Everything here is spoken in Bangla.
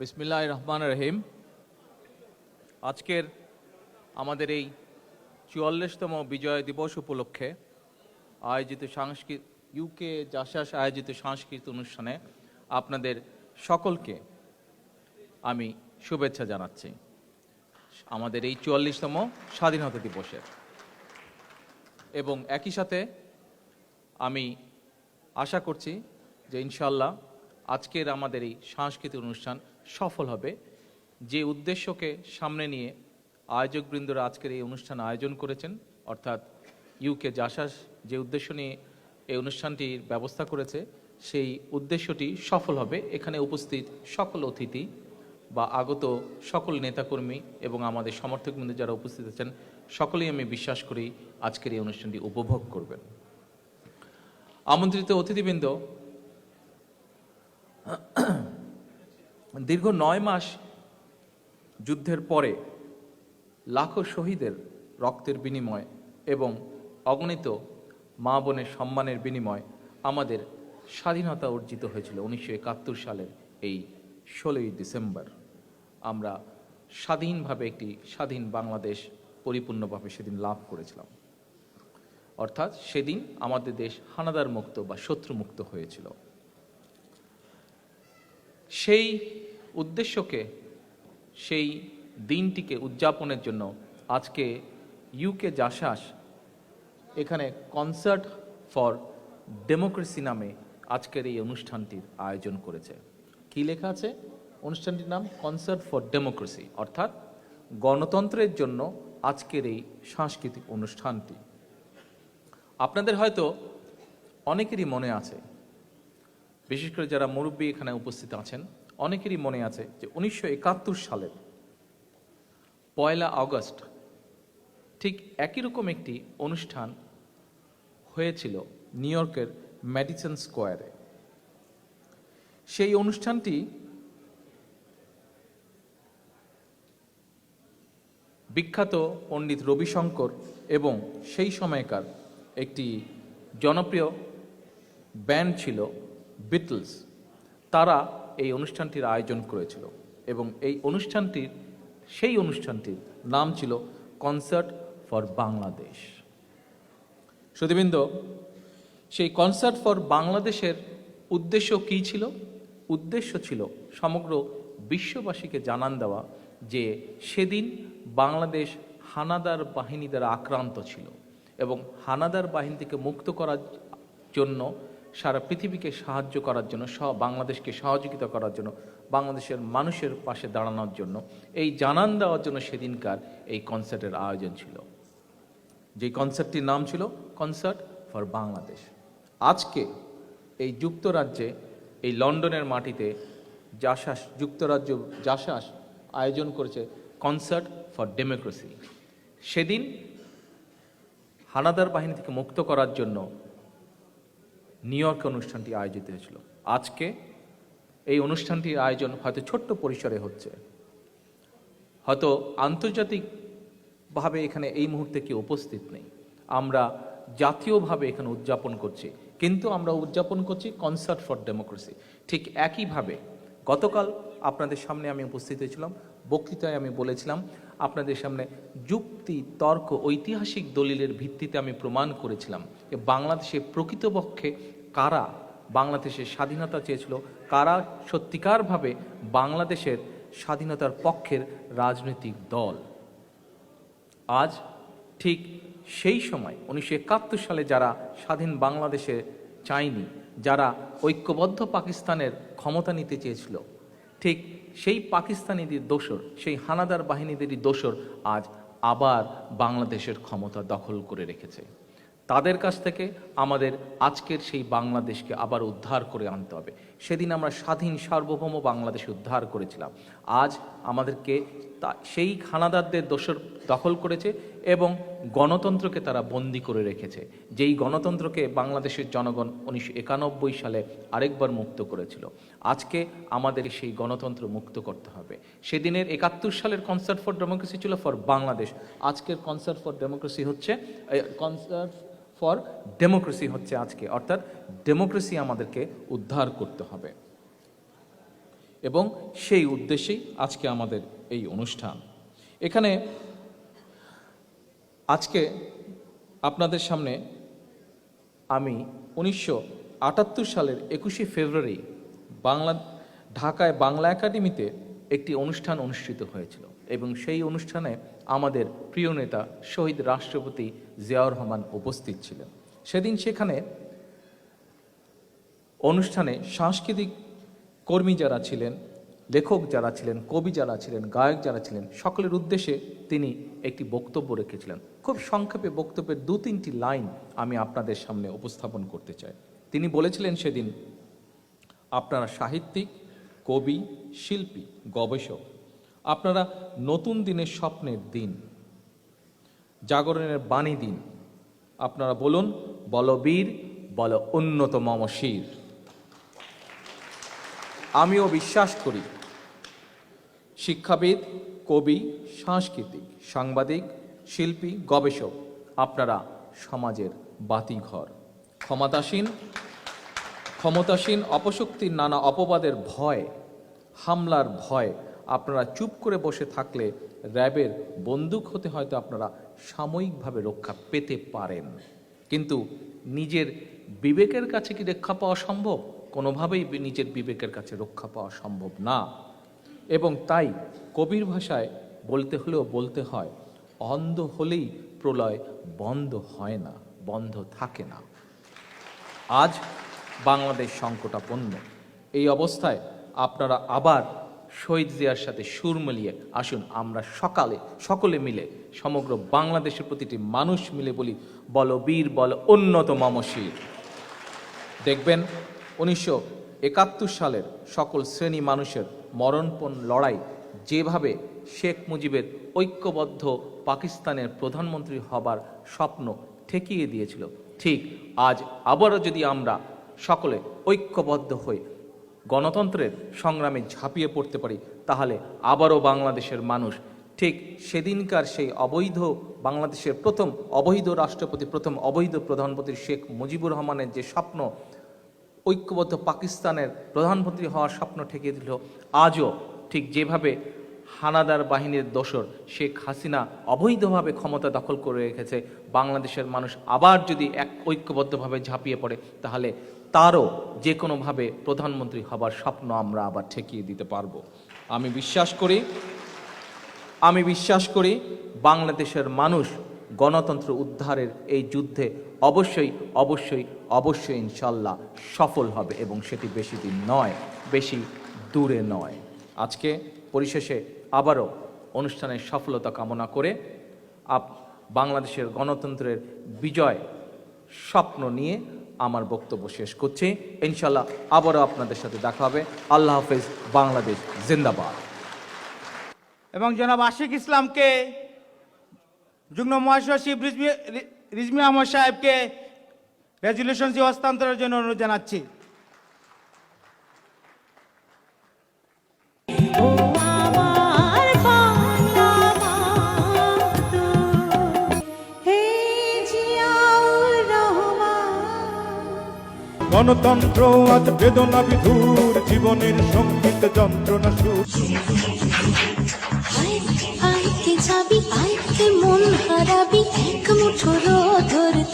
বিসমিল্লাহ রহমান রহিম। আজকের আমাদের এই চুয়াল্লিশতম বিজয় দিবস উপলক্ষে আয়োজিত সাংস্কৃত ইউকে জাসাস আয়োজিত সাংস্কৃতিক অনুষ্ঠানে আপনাদের সকলকে আমি শুভেচ্ছা জানাচ্ছি আমাদের এই চুয়াল্লিশতম স্বাধীনতা দিবসের। এবং একই সাথে আমি আশা করছি যে ইনশাল্লাহ আজকের আমাদের এই সাংস্কৃতিক অনুষ্ঠান সফল হবে। যে উদ্দেশ্যকে সামনে নিয়ে আয়োজকবৃন্দরা আজকের এই অনুষ্ঠান আয়োজন করেছেন, অর্থাৎ ইউকে জাসাস যে উদ্দেশ্য নিয়ে এই অনুষ্ঠানটির ব্যবস্থা করেছে, সেই উদ্দেশ্যটি সফল হবে। এখানে উপস্থিত সকল অতিথি বা আগত সকল নেতাকর্মী এবং আমাদের সমর্থকবৃন্দ যারা উপস্থিত আছেন, সকলেই আমি বিশ্বাস করি আজকের এই অনুষ্ঠানটি উপভোগ করবেন। আমন্ত্রিত অতিথিবৃন্দ দীর্ঘ নয় মাস যুদ্ধের পরে লাখো শহীদের রক্তের বিনিময় এবং অগণিত মা বোনের সম্মানের বিনিময় আমাদের স্বাধীনতা অর্জিত হয়েছিল উনিশশো একাত্তর সালের এই ষোলোই ডিসেম্বর। আমরা স্বাধীনভাবে একটি স্বাধীন বাংলাদেশ পরিপূর্ণভাবে সেদিন লাভ করেছিলাম। অর্থাৎ সেদিন আমাদের দেশ হানাদার মুক্ত বা শত্রুমুক্ত হয়েছিল। সেই উদ্দেশ্যকে, সেই দিনটিকে উদযাপনের জন্য আজকে ইউকে জাসাস এখানে কনসার্ট ফর ডেমোক্রেসি নামে আজকের এই অনুষ্ঠানটির আয়োজন করেছে। কি লেখা আছে? অনুষ্ঠানটির নাম কনসার্ট ফর ডেমোক্রেসি অর্থাৎ গণতন্ত্রের জন্য আজকের এই সাংস্কৃতিক অনুষ্ঠানটি। আপনাদের হয়তো অনেকেরই মনে আছে বিশেষ করে যারা মুরব্বী এখানে উপস্থিত আছেন, অনেকেরই মনে আছে যে উনিশশো একাত্তর সালের পয়লা আগস্ট ঠিক একই রকম একটি অনুষ্ঠান হয়েছিল নিউ ইয়র্কের ম্যাডিসন স্কোয়ারে। সেই অনুষ্ঠানটি বিখ্যাত পণ্ডিত রবিশঙ্কর এবং সেই সময়কার একটি জনপ্রিয় ব্যান্ড ছিল বিটলস তারা এই অনুষ্ঠানটির আয়োজন করেছিল এবং এই অনুষ্ঠানটির, সেই অনুষ্ঠানটির নাম ছিল কনসার্ট ফর বাংলাদেশ সুদীবৃন্দ সেই কনসার্ট ফর বাংলাদেশের উদ্দেশ্য কী ছিল? উদ্দেশ্য ছিল সমগ্র বিশ্ববাসীকে জানান দেওয়া যে সেদিন বাংলাদেশ হানাদার বাহিনী দ্বারা আক্রান্ত ছিল এবং হানাদার বাহিনী থেকে মুক্ত করার জন্য সারা পৃথিবীকে সাহায্য করার জন্য বাংলাদেশকে সহযোগিতা করার জন্য, বাংলাদেশের মানুষের পাশে দাঁড়ানোর জন্য, এই জানান দেওয়ার জন্য সেদিনকার এই কনসার্টের আয়োজন ছিল। যে কনসার্টটির নাম ছিল কনসার্ট ফর বাংলাদেশ আজকে এই যুক্তরাজ্যে, এই লন্ডনের মাটিতে জাসাস, যুক্তরাজ্য জাসাস আয়োজন করেছে কনসার্ট ফর ডেমোক্রেসি সেদিন হানাদার বাহিনী থেকে মুক্ত করার জন্য নিউ ইয়র্কে অনুষ্ঠানটি আয়োজিত হয়েছিল। আজকে এই অনুষ্ঠানটির আয়োজন হয়তো ছোট্ট পরিসরে হচ্ছে। হয়তো আন্তর্জাতিকভাবে এখানে এই মুহূর্তে কেউ উপস্থিত নেই। আমরা জাতীয়ভাবে এখানে উদযাপন করছি। কিন্তু আমরা উদযাপন করছি কনসার্ট ফর ডেমোক্রেসি ঠিক একইভাবে গতকাল আপনাদের সামনে আমি উপস্থিত হয়েছিলাম, বক্তৃতায় আমি বলেছিলাম আপনাদের সামনে যুক্তি, তর্ক, ঐতিহাসিক দলিলের ভিত্তিতে আমি প্রমাণ করেছিলাম যে বাংলাদেশে প্রকৃতপক্ষে কারা বাংলাদেশের স্বাধীনতা চেয়েছিল, কারা সত্যিকারভাবে বাংলাদেশের স্বাধীনতার পক্ষের রাজনৈতিক দল। আজ ঠিক সেই সময়, উনিশশো একাত্তর সালে যারা স্বাধীন বাংলাদেশে চায়নি, যারা ঐক্যবদ্ধ পাকিস্তানের ক্ষমতা নিতে চেয়েছিল, ঠিক সেই পাকিস্তানিদের দোসর, সেই হানাদার বাহিনীদেরই দোসর আজ আবার বাংলাদেশের ক্ষমতা দখল করে রেখেছে। তাদের কাছ থেকে আমাদের আজকের সেই বাংলাদেশকে আবার উদ্ধার করে আনতে হবে। সেদিন আমরা স্বাধীন সার্বভৌম বাংলাদেশ উদ্ধার করেছিলাম। আজ আমাদেরকে তা, সেই খানাদারদের দোষর দখল করেছে এবং গণতন্ত্রকে তারা বন্দি করে রেখেছে। যেই গণতন্ত্রকে বাংলাদেশের জনগণ উনিশশো একানব্বই সালে আরেকবার মুক্ত করেছিল। আজকে আমাদের সেই গণতন্ত্র মুক্ত করতে হবে। সেদিনের একাত্তর সালের কনসার্ট ফর ডেমোক্রেসি ছিল ফর বাংলাদেশ আজকের কনসার্ট ফর ডেমোক্রেসি হচ্ছে কনসার্ট ফর ডেমোক্রেসি হচ্ছে আজকে, অর্থাৎ ডেমোক্রেসি আমাদেরকে উদ্ধার করতে হবে। এবং সেই উদ্দেশ্যেই আজকে আমাদের এই অনুষ্ঠান। এখানে আজকে আপনাদের সামনে আমি উনিশশো আটাত্তর সালের একুশে ফেব্রুয়ারি বাংলা ঢাকায় বাংলা একাডেমিতে একটি অনুষ্ঠান অনুষ্ঠিত হয়েছিল। এবং সেই অনুষ্ঠানে আমাদের প্রিয় নেতা শহীদ রাষ্ট্রপতি জিয়াউর রহমান উপস্থিত ছিলেন। সেদিন সেখানে অনুষ্ঠানে সাংস্কৃতিক কর্মী যারা ছিলেন, লেখক যারা ছিলেন, কবি যারা ছিলেন, গায়ক যারা ছিলেন, সকলের উদ্দেশ্যে তিনি একটি বক্তব্য রেখেছিলেন। খুব সংক্ষেপে বক্তব্যের দু তিনটি লাইন আমি আপনাদের সামনে উপস্থাপন করতে চাই। তিনি বলেছিলেন সেদিন, আপনারা সাহিত্যিক, কবি, শিল্পী, গবেষক আপনারা নতুন দিনের স্বপ্নের দিন, জাগরণের বাণী দিন। আপনারা বলুন, বল বীর, বল উন্নত মম শির। আমিও বিশ্বাস করি, শিক্ষাবিদ, কবি, সাংস্কৃতিক, সাংবাদিক, শিল্পী, গবেষক, আপনারা সমাজের বাতিঘর। ক্ষমতাসীন ক্ষমতাসীন অপশক্তির নানা অপবাদের ভয়, হামলার ভয় আপনারা চুপ করে বসে থাকলে র্যাবের বন্দুক হতে হয়তো আপনারা সাময়িকভাবে রক্ষা পেতে পারেন। কিন্তু নিজের বিবেকের কাছে কি রক্ষা পাওয়া সম্ভব? কোনোভাবেই নিজের বিবেকের কাছে রক্ষা পাওয়া সম্ভব না। এবং তাই কবির ভাষায় বলতে হলেও বলতে হয়, অন্ধ হলেই প্রলয় বন্ধ হয় না, বন্ধ থাকে না। আজ বাংলাদেশ সংকটাপন্ন। এই অবস্থায় আপনারা আবার শহীদ জিয়ার সাথে সুর মিলিয়ে, আসুন আমরা সকালে, সকলে মিলে, সমগ্র বাংলাদেশের প্রতিটি মানুষ মিলে বলি, বল বীর, বল উন্নত মমশির দেখবেন, উনিশশো একাত্তর সালের সকল শ্রেণি মানুষের মরণপণ লড়াই যেভাবে শেখ মুজিবের ঐক্যবদ্ধ পাকিস্তানের প্রধানমন্ত্রী হবার স্বপ্ন ঠেকিয়ে দিয়েছিল, ঠিক আজ আবারও যদি আমরা সকলে ঐক্যবদ্ধ হয়ে গণতন্ত্রের সংগ্রামে ঝাঁপিয়ে পড়তে পারি, তাহলে আবারও বাংলাদেশের মানুষ ঠিক সেদিনকার সেই অবৈধ বাংলাদেশের প্রথম অবৈধ রাষ্ট্রপতি, প্রথম অবৈধ প্রধানমন্ত্রী শেখ মুজিবুর রহমানের যে স্বপ্ন, ঐক্যবদ্ধ পাকিস্তানের প্রধানমন্ত্রী হওয়ার স্বপ্ন ঠেকিয়ে দিল, আজও ঠিক যেভাবে হানাদার বাহিনীর দোসর শেখ হাসিনা অবৈধভাবে ক্ষমতা দখল করে রেখেছে। বাংলাদেশের মানুষ আবার যদি এক ঐক্যবদ্ধভাবে ঝাঁপিয়ে পড়ে, তাহলে তারও যে কোনোভাবে প্রধানমন্ত্রী হবার স্বপ্ন আমরা আবার ঠেকিয়ে দিতে পারব। আমি বিশ্বাস করি, আমি বিশ্বাস করি বাংলাদেশের মানুষ গণতন্ত্র উদ্ধারের এই যুদ্ধে অবশ্যই অবশ্যই অবশ্যই ইনশাল্লাহ সফল হবে এবং সেটি বেশি দিন নয়, বেশি দূরে নয়। আজকে পরিশেষে আবারও অনুষ্ঠানের সফলতা কামনা করে আপ বাংলাদেশের গণতন্ত্রের বিজয় স্বপ্ন নিয়ে আমার বক্তব্য শেষ করছি। ইনশাল্লাহ আবারও আপনাদের সাথে দেখা হবে। আল্লাহ হাফেজ, বাংলাদেশ জিন্দাবাদ। এবং জনাব আশিক ইসলামকে, যুগ্ম মহাসচিব রিজমি রিজমি আহমদ সাহেবকে রেজুলেশন হস্তান্তরের জন্য অনুরোধ জানাচ্ছি। গণতন্ত্র আজ বেদনা বিধুর জীবনের সংগীত যন্ত্রণা সুর। মন হারাবি এক মুঠো ধরতে